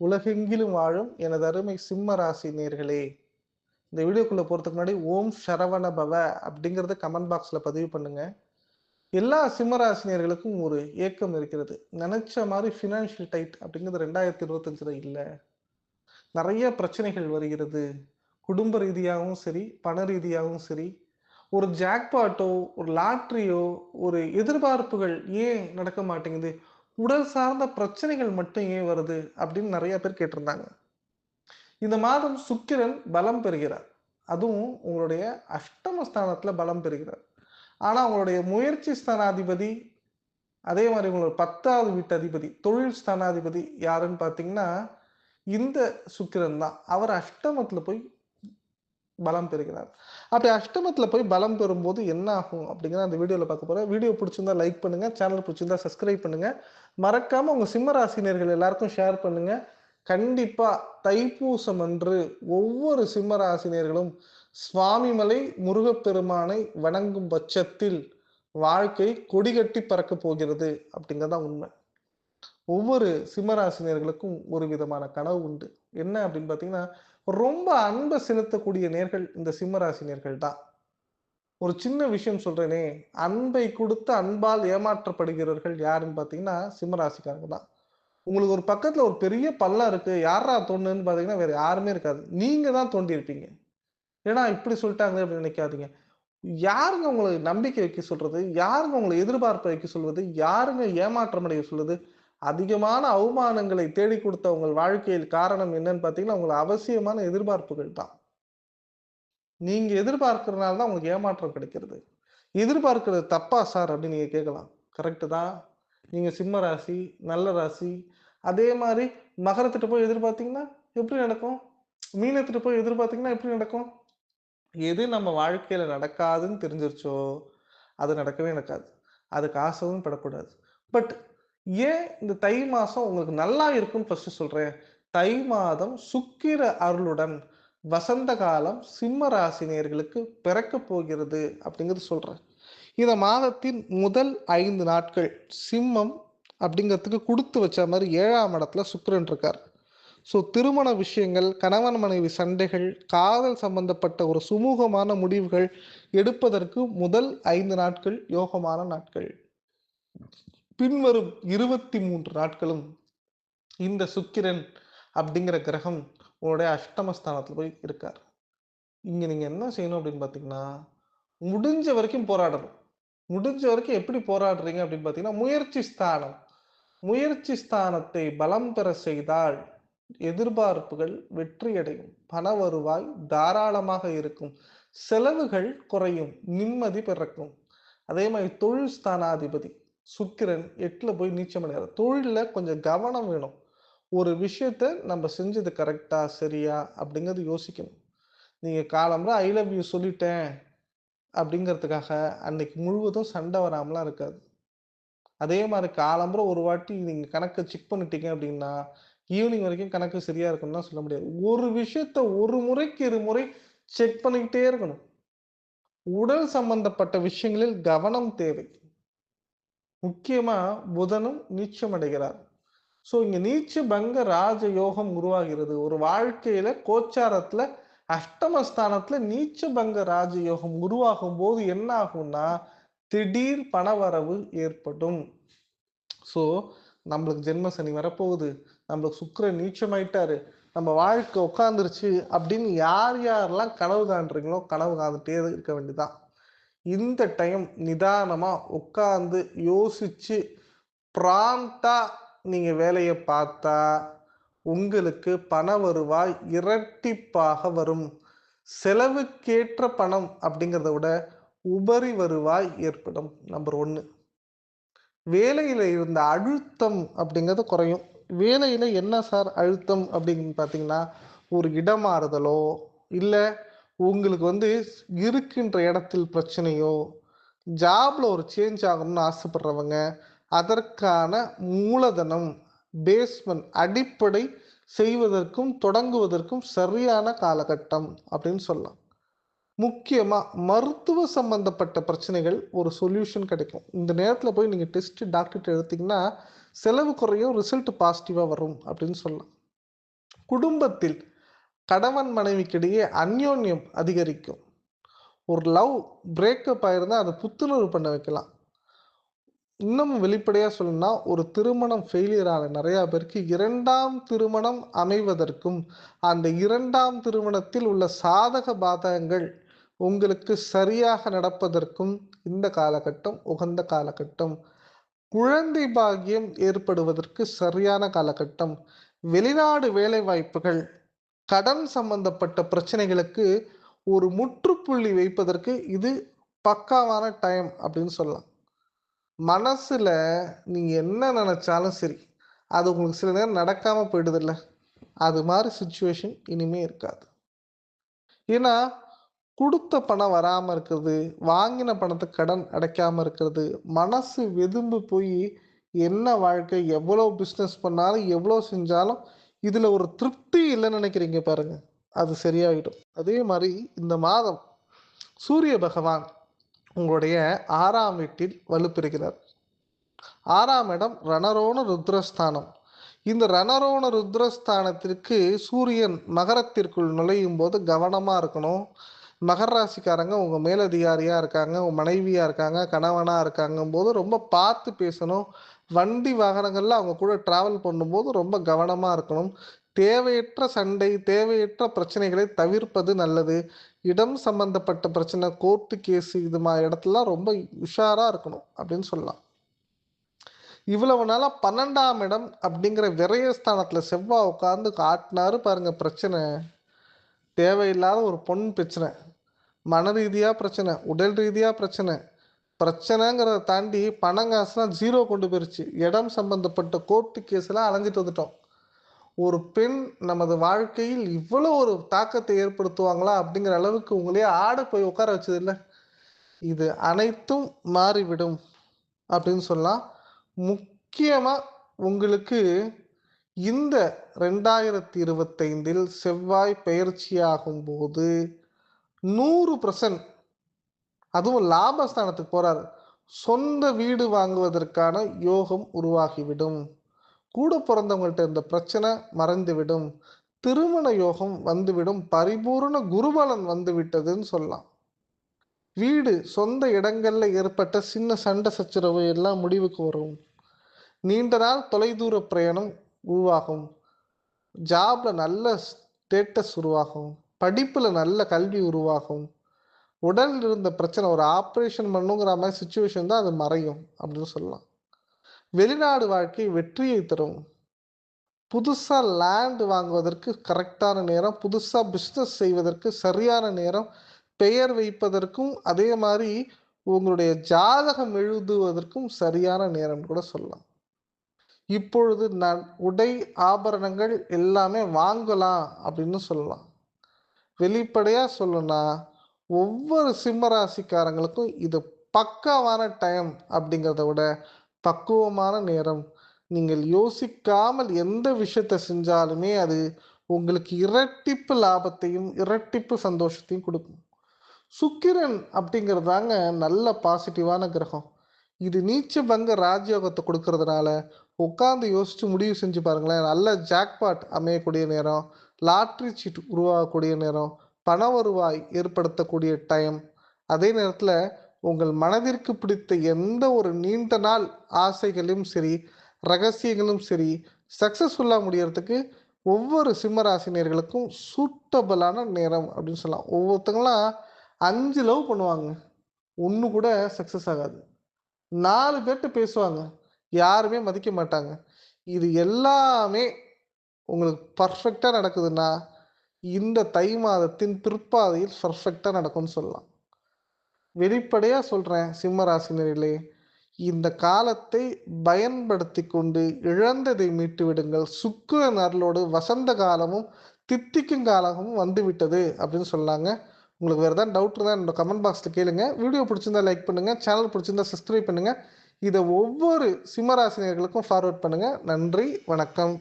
உலகெங்கிலும் வாழும் எனது அருமை சிம்ம ராசி நேர்களே இந்த வீடியோக்குள்ள போறதுக்கு முன்னாடி ஓம் சரவண பவ அப்படிங்கறத கமெண்ட் பாக்ஸ்ல பதிவு பண்ணுங்க. எல்லா சிம்மராசினியர்களுக்கும் ஒரு ஏக்கம் இருக்கிறது. நினைச்ச மாதிரி ஃபினான்ஷியல் டைட் அப்படிங்கிறது ரெண்டாயிரத்தி இருபத்தஞ்சுல இல்லை. நிறைய பிரச்சனைகள் வருகிறது. குடும்ப ரீதியாகவும் சரி பண ரீதியாகவும் சரி ஒரு ஜாக்பாட்டோ ஒரு லாட்ரியோ ஒரு எதிர்பார்ப்புகள் ஏன் நடக்க மாட்டேங்குது? உடல் சார்ந்த பிரச்சனைகள் மட்டும் ஏன் வருது அப்படின்னு நிறைய பேர் கேட்டிருந்தாங்க. இந்த மாதம் சுக்கிரன் பலம் பெறுகிறார். அதுவும் உங்களுடைய அஷ்டம ஸ்தானத்துல பலம் பெறுகிறார். ஆனா உங்களுடைய முயற்சி ஸ்தானாதிபதி அதே மாதிரி உங்களோட பத்தாவது வீட்டு அதிபதி தொழில் ஸ்தானாதிபதி யாருன்னு பாத்தீங்கன்னா இந்த சுக்கிரன் தான். அவர் அஷ்டமத்துல போய் பலம் பெறுகிறார். அப்படி அஷ்டமத்தில் போய் பலம் பெறும்போது என்ன ஆகும் அப்படிங்கிறத அந்த வீடியோவில் பார்க்க போகிறோம் வீடியோ பிடிச்சிருந்தா லைக் பண்ணுங்கள் சேனல் பிடிச்சிருந்தா சப்ஸ்கிரைப் பண்ணுங்கள் மறக்காமல் உங்கள் சிம்மராசினியர்கள் எல்லாருக்கும் ஷேர் பண்ணுங்க. கண்டிப்பாக தைப்பூசம் அன்று ஒவ்வொரு சிம்மராசினியர்களும் சுவாமிமலை முருகப்பெருமானை வணங்கும் பட்சத்தில் வாழ்க்கை கொடிகட்டி பறக்க போகிறது அப்படிங்கிறதான் உண்மை. ஒவ்வொரு சிம்மராசினியர்களுக்கும் ஒரு விதமான கனவு உண்டு. என்ன அப்படின்னு பார்த்தீங்கன்னா ரொம்ப அன்பை செலுத்தக்கூடிய நேர்கள் இந்த சிம்மராசினியர்கள் தான் ஒரு சின்ன விஷயம் சொல்றேனே அன்பை கொடுத்து அன்பால் ஏமாற்றப்படுகிறவர்கள் யாருன்னு பார்த்தீங்கன்னா சிம்மராசிக்காரங்க தான் உங்களுக்கு ஒரு பக்கத்துல ஒரு பெரிய பள்ளம் இருக்கு யாரா தோணுன்னு பார்த்தீங்கன்னா வேற யாருமே இருக்காது. நீங்க தான் தோண்டி இருப்பீங்க ஏன்னா இப்படி சொல்லிட்டாங்க அப்படின்னு நினைக்காதீங்க. யாருங்க உங்களை நம்பிக்கை வைக்க சொல்றது? யாருங்க உங்களை எதிர்பார்ப்பை வைக்க சொல்வது? யாருங்க ஏமாற்றம் அடைய சொல்றது அதிகமான அவமானங்களை தேடி கொடுத்த உங்கள் வாழ்க்கையில் காரணம் என்னன்னு பார்த்தீங்கன்னா உங்களை அவசியமான எதிர்பார்ப்புகள் தான். நீங்க எதிர்பார்க்கறதுனால தான் உங்களுக்கு ஏமாற்றம் கிடைக்கிறது. எதிர்பார்க்கிறது தப்பா சார் அப்படின்னு நீங்க கேட்கலாம். கரெக்டு தான் நீங்க சிம்ம ராசி நல்ல ராசி அதே மாதிரி மகரத்திட்ட போய் எதிர்பார்த்தீங்கன்னா எப்படி நடக்கும்? மீனத்திட்ட போய் எதிர்பார்த்தீங்கன்னா எப்படி நடக்கும்? எது நம்ம வாழ்க்கையில நடக்காதுன்னு தெரிஞ்சிருச்சோ அது நடக்கவே நடக்காது. அதுக்கு ஆசைவும் படக்கூடாது. பட் ஏன் இந்த தை மாதம் உங்களுக்கு நல்லா இருக்கும்னு ஃபர்ஸ்ட் சொல்றேன்? தை மாதம் சுக்கிர அருளுடன் வசந்த காலம் சிம்ம ராசினியர்களுக்கு பிறக்க போகிறது அப்படிங்கிறது சொல்றேன். இந்த மாதத்தின் முதல் ஐந்து நாட்கள் சிம்மம் அப்படிங்கிறதுக்கு கொடுத்து வச்ச மாதிரி ஏழாம் இடத்துல சுக்கரன் இருக்கார். ஸோ திருமண விஷயங்கள் கணவன் மனைவி சண்டைகள் காதல் சம்பந்தப்பட்ட ஒரு சுமூகமான முடிவுகள் எடுப்பதற்கு முதல் ஐந்து நாட்கள் யோகமான நாட்கள். பின்வரும் இருபத்தி மூன்று நாட்களும் இந்த சுக்கிரன் அப்படிங்கிற கிரகம் உங்களுடைய அஷ்டமஸ்தானத்தில் போய் இருக்கார். இங்கே நீங்கள் என்ன செய்யணும் அப்படின்னு பார்த்தீங்கன்னா முடிஞ்ச வரைக்கும் போராடணும். முடிஞ்ச வரைக்கும் எப்படி போராடுறீங்க அப்படின்னு பார்த்தீங்கன்னா முயற்சி ஸ்தானம். முயற்சி ஸ்தானத்தை பலம் பெற செய்தால் எதிர்பார்ப்புகள் வெற்றியடையும். பண வருவாய் தாராளமாக இருக்கும். செலவுகள் குறையும். நிம்மதி பிறக்கும். அதே மாதிரி தொழில் ஸ்தானாதிபதி. சுக்கிரன் எட்டில் போய் நீச்சம் அடையாது தொழிலில் கொஞ்சம் கவனம் வேணும். ஒரு விஷயத்த நம்ம செஞ்சது கரெக்டா சரியா அப்படிங்கிறது யோசிக்கணும். நீங்கள் காலம்புற ஐ லவ் யூ சொல்லிட்டேன் அப்படிங்கிறதுக்காக அன்னைக்கு முழுவதும் சண்டை வராமலாம் இருக்காது. அதே மாதிரி காலம்புற ஒரு வாட்டி நீங்கள் கணக்கை செக் பண்ணிட்டீங்க அப்படின்னா ஈவினிங் வரைக்கும் கணக்கு சரியா இருக்கும்னா சொல்ல முடியாது. ஒரு விஷயத்த ஒரு முறைக்கு இரு முறை செக் பண்ணிக்கிட்டே இருக்கணும். உடல் சம்பந்தப்பட்ட விஷயங்களில் கவனம் தேவை. முக்கியமாக புதனும் நீச்சம் அடைகிறார். ஸோ இங்கே நீச்ச பங்க ராஜ யோகம் உருவாகிறது. ஒரு வாழ்க்கையில கோச்சாரத்துல அஷ்டமஸ்தானத்துல நீச்ச பங்க ராஜ யோகம் உருவாகும் போது என்ன ஆகும்னா திடீர் பணவரவு ஏற்படும். ஸோ நம்மளுக்கு ஜென்ம சனி வரப்போகுது. நம்மளுக்கு சுக்கரன் நீச்சமாயிட்டாரு. நம்ம வாழ்க்கை உட்காந்துருச்சு அப்படின்னு யார் யாரெல்லாம் கனவு காண்றீங்களோ கனவு காந்துட்டே இருக்க வேண்டியதான் இந்த டைம் நிதானமாக உட்காந்து யோசித்து ப்ராம்டா நீங்கள் வேலையை பார்த்தா உங்களுக்கு பண வருவாய் இரட்டிப்பாக வரும். செலவுக்கேற்ற பணம் அப்படிங்கிறத விட உபரி வருவாய் ஏற்படும் நம்பர் ஒன்று வேலையில் இருந்த அழுத்தம் அப்படிங்கிறது குறையும். வேலையில் என்ன சார் அழுத்தம் அப்படின்னு பார்த்தீங்கன்னா ஒரு இடமாறுதலோ இல்லை உங்களுக்கு வந்து இருக்கின்ற இடத்தில் பிரச்சனையோ ஜாப்ல ஒரு சேஞ்ச் ஆகணும்னு ஆசைப்படுறவங்க அதற்கான மூலதனம் பேஸ்மெண்ட் அடிப்படை செய்வதற்கும் தொடங்குவதற்கும் சரியான காலகட்டம் அப்படின்னு சொல்லலாம். முக்கியமாக மருத்துவ சம்பந்தப்பட்ட பிரச்சனைகள் ஒரு சொல்யூஷன் கிடைக்கும். இந்த நேரத்தில் போய் நீங்கள் டெஸ்ட் டாக்டர்கிட்ட எடுத்தீங்கன்னா செலவு குறையும் ரிசல்ட் பாசிட்டிவாக வரும் அப்படின்னு சொல்லலாம். குடும்பத்தில் கணவன் மனைவிக்கிடையே அந்யோன்யம் அதிகரிக்கும். ஒரு லவ் பிரேக்கப் ஆயிருந்தால் அதை புத்துணர்வு பண்ண வைக்கலாம். இன்னும் வெளிப்படையாக சொல்லணும்னா ஒரு திருமணம் ஃபெயிலியர் ஆன நிறையா பேருக்கு இரண்டாம் திருமணம் அமைவதற்கும் அந்த இரண்டாம் திருமணத்தில் உள்ள சாதக பாதகங்கள் உங்களுக்கு சரியாக நடப்பதற்கும் இந்த காலகட்டம் உகந்த காலகட்டம். குழந்தை பாகியம் ஏற்படுவதற்கு சரியான காலகட்டம். வெளிநாடு வேலை வாய்ப்புகள் கடன் சம்பந்தப்பட்ட பிரச்சனைகளுக்கு ஒரு முற்றுப்புள்ளி வைப்பதற்கு இது பக்காவான டைம் அப்படின்னு சொல்லலாம். மனசில் நீங்கள் என்ன நினச்சாலும் சரி அது உங்களுக்கு சில நேரம் நடக்காமல் போயிடுதில்ல. அது மாதிரி சுச்சுவேஷன் இனிமே இருக்காது. ஏன்னா கொடுத்த பணம் வராமல் இருக்கிறது வாங்கின பணத்தை கடன் அடைக்காமல் இருக்கிறது மனசு வெதும்பு போய் என்ன வாழ்க்கை எவ்வளோ பிஸ்னஸ் பண்ணாலும் எவ்வளோ செஞ்சாலும் இதில் ஒரு திருப்தி இல்லைன்னு நினைக்கிறீங்க பாருங்க. அது சரியாயிடும். அதே மாதிரி இந்த மாதம் சூரிய பகவான் உங்களுடைய ஆறாம் வீட்டில் வலுப்பெறுகிறார். ஆறாம் இடம் ரணரோண ருத்ரஸ்தானம். இந்த ரணரோண ருத்ரஸ்தானத்திற்கு சூரியன் மகரத்திற்குள் நுழையும் போது கவனமாக இருக்கணும். மகர ராசிக்காரங்க உங்கள் மேலதிகாரியாக இருக்காங்க உங்கள் மனைவியாக இருக்காங்க கணவனாக இருக்காங்கும் போது ரொம்ப பார்த்து பேசணும். வண்டி வாகனங்களில் அவங்க கூட ட்ராவல் பண்ணும்போது ரொம்ப கவனமாக இருக்கணும். தேவையற்ற சண்டை தேவையற்ற பிரச்சனைகளை தவிர்ப்பது நல்லது. இடம் சம்பந்தப்பட்ட பிரச்சனை கோர்ட்டு கேஸ் இது மாதிரி இடத்துலலாம் ரொம்ப உஷாராக இருக்கணும் அப்படின்னு சொல்லலாம். இவ்வளவு நாளாக பன்னெண்டாம் இடம் அப்படிங்கிற விரயஸ்தானத்தில் செவ்வாய் உட்காந்து காட்டினாரு பாருங்க பிரச்சனை. தேவையில்லாத ஒரு பொன் பிரச்சனை. மன ரீதியாக பிரச்சனை உடல் ரீதியாக பிரச்சனை. பிரச்சனைங்கிறத தாண்டி பணம் காசுலாம் ஜீரோ கொண்டு போயிருச்சு. இடம் சம்பந்தப்பட்ட கோர்ட்டு கேஸ் எல்லாம் அலைஞ்சிட்டு வந்துட்டோம். ஒரு பெண் நமது வாழ்க்கையில் இவ்வளோ ஒரு தாக்கத்தை ஏற்படுத்துவாங்களா அப்படிங்கிற அளவுக்கு உங்களையே ஆட போய் உட்கார வச்சது இல்லை. இது அனைத்தும் மாறிவிடும் அப்படின்னு சொல்லலாம். முக்கியமாக உங்களுக்கு இந்த ரெண்டாயிரத்தி இருபத்தைந்தில் செவ்வாய் பயிற்சியாகும் போது நூறு பர்சன்ட் அதுவும் லாபஸ்தானத்துக்கு போறாரு. சொந்த வீடு வாங்குவதற்கான யோகம் உருவாகிவிடும். கூட பிறந்தவங்கள்ட்ட இந்த பிரச்சனை மறைந்துவிடும். திருமண யோகம் வந்துவிடும். பரிபூர்ண குருபலன் வந்து விட்டதுன்னு சொல்லலாம். வீடு சொந்த இடங்கள்ல ஏற்பட்ட சின்ன சண்டை சச்சரவு எல்லாம் முடிவுக்கு வரும். நீண்ட நாள் தொலைதூர பிரயாணம் உருவாகும். ஜாப்ல நல்ல ஸ்டேட்டஸ் உருவாகும். படிப்புல நல்ல கல்வி உருவாகும். உடல் இருந்த பிரச்சனை ஒரு ஆப்ரேஷன் பண்ணுங்கிற மாதிரி சுச்சுவேஷன் தான் அது மறையும் அப்படின்னு சொல்லலாம். வெளிநாடு வாழ்க்கை வெற்றியை தரும். புதுசா லேண்ட் வாங்குவதற்கு கரெக்டான நேரம் புதுசா பிஸ்னஸ் செய்வதற்கு சரியான நேரம் பெயர் வைப்பதற்கும் அதே மாதிரி உங்களுடைய ஜாதகம் எழுதுவதற்கும் சரியான நேரம் கூட சொல்லலாம். இப்பொழுது நான் உடை ஆபரணங்கள் எல்லாமே வாங்கலாம் அப்படின்னு சொல்லலாம். வெளிப்படையாக சொல்லணும்னா ஒவ்வொரு சிம்மராசிக்காரங்களுக்கும் இது பக்காவான டைம் அப்படிங்கிறத விட பக்குவமான நேரம். நீங்கள் யோசிக்காமல் எந்த விஷயத்தை செஞ்சாலுமே அது உங்களுக்கு இரட்டிப்பு லாபத்தையும் இரட்டிப்பு சந்தோஷத்தையும் கொடுக்கும். சுக்கிரன் அப்படிங்கிறதாங்க நல்ல பாசிட்டிவான கிரகம். இது நீச்ச பங்க ராஜயோகத்தை கொடுக்கறதுனால உட்காந்து யோசிச்சு முடிவு செஞ்சு பாருங்களேன். நல்ல ஜாக்பாட் அமையக்கூடிய நேரம் லாட்ரி சீட் உருவாகக்கூடிய நேரம் பண வருவாய் ஏற்படுத்தக்கூடிய டைம் அதே நேரத்தில் உங்கள் மனதிற்கு பிடித்த எந்த ஒரு நீண்ட நாள் ஆசைகளும் சரி ரகசியங்களும் சரி சக்சஸ்ஃபுல்லாக முடியறதுக்கு ஒவ்வொரு சிம்மராசினியர்களுக்கும் சூட்டபிளான நேரம் அப்படின்னு சொல்லலாம். ஒவ்வொருத்தங்களாம் அஞ்சு லவ் பண்ணுவாங்க. ஒன்று கூட சக்ஸஸ் ஆகாது. நாலு பேர்கிட்ட பேசுவாங்க. யாருமே மதிக்க மாட்டாங்க. இது எல்லாமே உங்களுக்கு பர்ஃபெக்டாக நடக்குதுன்னா இந்த தை மாதத்தின் பிற்பாதையில் பர்ஃபெக்டாக நடக்கும்னு சொல்லலாம். வெளிப்படையாக சொல்கிறேன் சிம்மராசினரிலே இந்த காலத்தை பயன்படுத்தி கொண்டு இழந்ததை மீட்டு விடுங்கள். சுக்கிரன் அருளோடு வசந்த காலமும் தித்திக்கும் காலமும் வந்து விட்டது அப்படின்னு சொன்னாங்க. உங்களுக்கு வேறு ஏதாவது டவுட் இருந்தால் என்னோட கமெண்ட் பாக்ஸில் கேளுங்க. வீடியோ பிடிச்சிருந்தா லைக் பண்ணுங்கள் சேனல் பிடிச்சிருந்தா சப்ஸ்கிரைப் பண்ணுங்கள் இதை ஒவ்வொரு சிம்மராசினியர்களுக்கும் ஃபார்வர்ட் பண்ணுங்கள் நன்றி வணக்கம்.